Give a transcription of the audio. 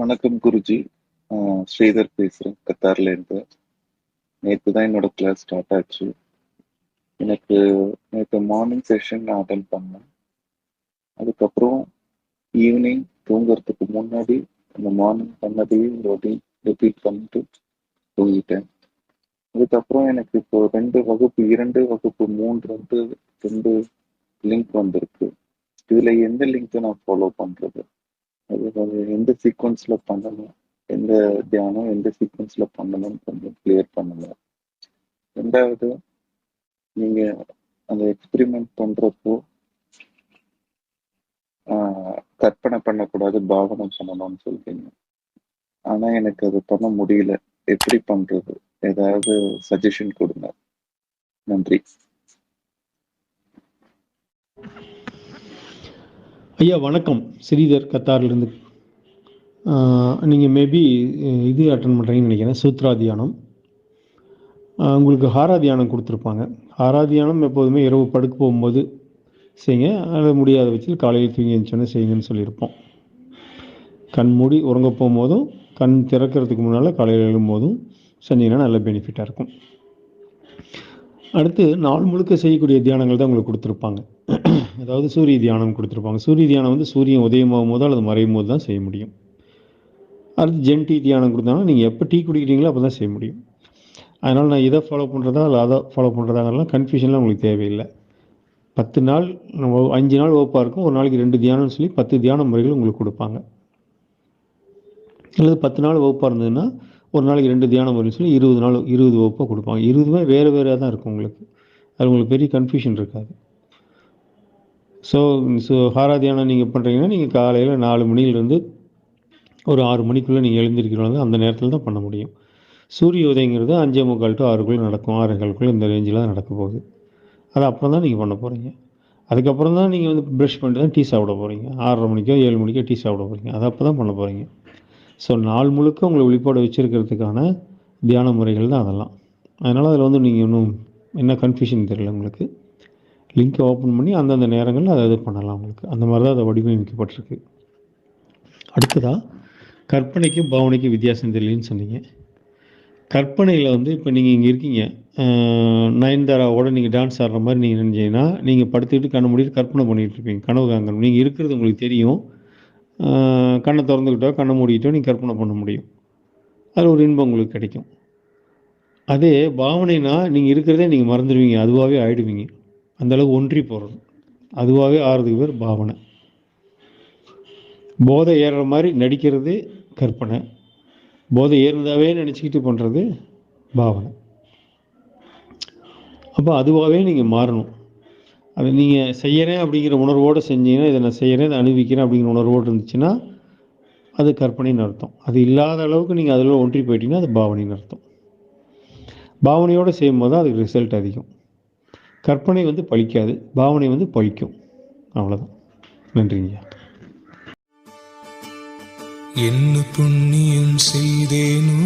வணக்கம் குருஜி. ஸ்ரீதர் பேசுகிறேன் கத்தார்லேருந்து நேற்று தான் என்னோட கிளாஸ் ஸ்டார்ட் ஆச்சு. எனக்கு நேற்று மார்னிங் செஷன் நான் அட்டன் பண்ணேன். அதுக்கப்புறம் ஈவினிங் தூங்குறதுக்கு முன்னாடி அந்த மார்னிங் பண்ணதையும் ரிப்பீட் பண்ணிட்டு தூங்கிட்டேன். அதுக்கப்புறம் எனக்கு இப்போ ரெண்டு வகுப்பு இரண்டு வகுப்பு மூன்று வந்து ரெண்டு லிங்க் வந்திருக்கு. இதில் எந்த லிங்க்கை நான் ஃபாலோ பண்ணுறது அது எந்த சீக்வன்ஸில் பண்ணணும் எந்த தியானம் எந்த சீக்வன்ஸில் பண்ணணும்னு கொஞ்சம் கிளியர் பண்ணுங்க. ரெண்டாவது நீங்கள் அந்த எக்ஸ்பிரிமெண்ட் பண்றப்போ கற்பனை பண்ணக்கூடாது பாவனை பண்ணணும்னு சொல்றீங்க. ஆனால் எனக்கு அது பண்ண முடியல. எப்படி பண்ணுறது ஏதாவது சஜஷன் கொடுங்க. நன்றி. ஐயா வணக்கம். ஸ்ரீதர் கத்தார்லேருந்து. நீங்கள் மேபி இது அட்டன் பண்ணுறீங்கன்னு நினைக்கிறேன். சூத்ரா தியானம் உங்களுக்கு ஹாரா தியானம் கொடுத்துருப்பாங்க. ஹாரா தியானம் எப்போதுமே இரவு படுக்க போகும்போது செய்யுங்க. அது முடியாத வச்சு காலையில் தூங்கி எழுந்தோன்னே செய்யுங்கன்னு சொல்லியிருப்போம். கண் மூடி உறங்க போகும்போதும் கண் திறக்கிறதுக்கு முன்னால் காலையில் எழும்போதும் செஞ்சீங்கன்னா நல்ல பெனிஃபிட்டாக இருக்கும். அடுத்து நாள் முழுக்க செய்யக்கூடிய தியானங்கள் தான் உங்களுக்கு கொடுத்துருப்பாங்க. அதாவது சூரிய தியானம் கொடுத்துருப்பாங்க. சூரிய தியானம் வந்து சூரியன் உதயமாகும் போதோ அல்லது மறையும் போது தான் செய்ய முடியும். அடுத்து ஜென் டீ தியானம் கொடுத்தாங்கன்னா நீங்கள் எப்போ டீ குடிக்கிறீங்களோ அப்போ தான் செய்ய முடியும். அதனால் நான் இதை ஃபாலோ பண்ணுறதா இல்லை அதை ஃபாலோ பண்ணுறதாங்கலாம் கன்ஃபியூஷன்லாம் உங்களுக்கு தேவையில்லை. பத்து நாள் நம்ம அஞ்சு நாள் வகுப்பாக இருக்கும். ஒரு நாளைக்கு ரெண்டு தியானம்னு சொல்லி பத்து தியான முறைகள் உங்களுக்கு கொடுப்பாங்க. அல்லது பத்து நாள் வகுப்பாக இருந்ததுன்னா ஒரு நாளைக்கு ரெண்டு தியானம் முறைன்னு சொல்லி இருபது நாள் இருபது வகுப்பாக கொடுப்பாங்க. இருபதுமே வேறு வேறாக தான் இருக்கும் உங்களுக்கு. அது உங்களுக்கு பெரிய கன்ஃபியூஷன் இருக்காது. ஸோ ஸோ ஹாரா தியானம் நீங்கள் பண்ணுறீங்கன்னா நீங்கள் காலையில் நாலு மணிலேருந்து ஒரு ஆறு மணிக்குள்ளே நீங்கள் எழுந்திருக்கிறவங்க அந்த நேரத்தில் தான் பண்ண முடியும். சூரிய உதயங்கிறது அஞ்சே முக்கால் டு ஆறுக்குள்ளே நடக்கும். ஆறுகளுக்குள்ளே இந்த ரேஞ்சில் தான் நடக்க போகுது. அது அப்புறம் தான் நீங்கள் பண்ண போகிறீங்க அதுக்கப்புறம் தான் நீங்கள் வந்து ப்ரஷ் பண்ணிட்டு தான் டீ சாப்பிட போகிறீங்க ஆறரை மணிக்கோ ஏழு மணிக்கோ டீ சாப்பிட போகிறீங்க அது அப்போ தான் பண்ண போகிறீங்க ஸோ நாள் முழுக்க உங்களை விழிப்போட வச்சுருக்கிறதுக்கான தியான முறைகள் தான் அதெல்லாம். அதனால் அதில் வந்து நீங்கள் இன்னும் என்ன கன்ஃபியூஷன் தெரியல உங்களுக்கு. லிங்க்கை ஓப்பன் பண்ணி அந்தந்த நேரங்களில் அதை இது பண்ணலாம் உங்களுக்கு. அந்த மாதிரி தான் அதை வடிவமைக்கப்பட்டிருக்கு. அடுத்ததாக கற்பனைக்கும் பாவனைக்கும் வித்தியாசம் தெரியலன்னு சொன்னீங்க. கற்பனையில் வந்து இப்போ நீங்கள் இங்கே இருக்கீங்க. நயன்தாராவோட நீங்கள் டான்ஸ் ஆடுற மாதிரி நீங்கள் நினைச்சீங்கன்னா நீங்கள் படுத்துக்கிட்டு கண்ணை மூடிட்டு கற்பனை பண்ணிகிட்டு இருப்பீங்க. கனவு காங்கணும் நீங்கள் இருக்கிறது உங்களுக்கு தெரியும். கண்ணை திறந்துக்கிட்டோ கண்ணை மூடிக்கிட்டோ நீங்கள் கற்பனை பண்ண முடியும். அது ஒரு இன்பம் உங்களுக்கு கிடைக்கும். அதே பாவனைனா நீங்கள் இருக்கிறதே நீங்கள் மறந்துடுவீங்க. அதுவாகவே ஆயிடுவீங்க. அந்தளவு ஒன்றி போகிறது அதுவாகவே ஆறுறதுக்கு பேர் பாவனை. போதை ஏறுற மாதிரி நடிக்கிறது கற்பனை. போதை ஏறுனதாகவே நினச்சிக்கிட்டு பண்ணுறது பாவனை. அப்போ அதுவாகவே நீங்கள் மாறணும். அது நீங்கள் செய்கிறேன் அப்படிங்கிற உணர்வோடு செஞ்சீங்கன்னா இதை நான் செய்கிறேன் இதை அணிவிக்கிறேன் அப்படிங்கிற உணர்வோடு இருந்துச்சுன்னா அது கற்பனைன்னு அர்த்தம். அது இல்லாத அளவுக்கு நீங்கள் அதில் ஒன்றி போயிட்டீங்கன்னா அது பாவனைன்னு அர்த்தம். பாவனையோடு செய்யும்போது தான் அதுக்கு ரிசல்ட் அதிகம். கற்பனை வந்து பழிக்காது பாவனை வந்து பழிக்கும். அவ்வளோதான் நன்றிங்கய்யா என்ன புண்ணியம் செய்தேனோ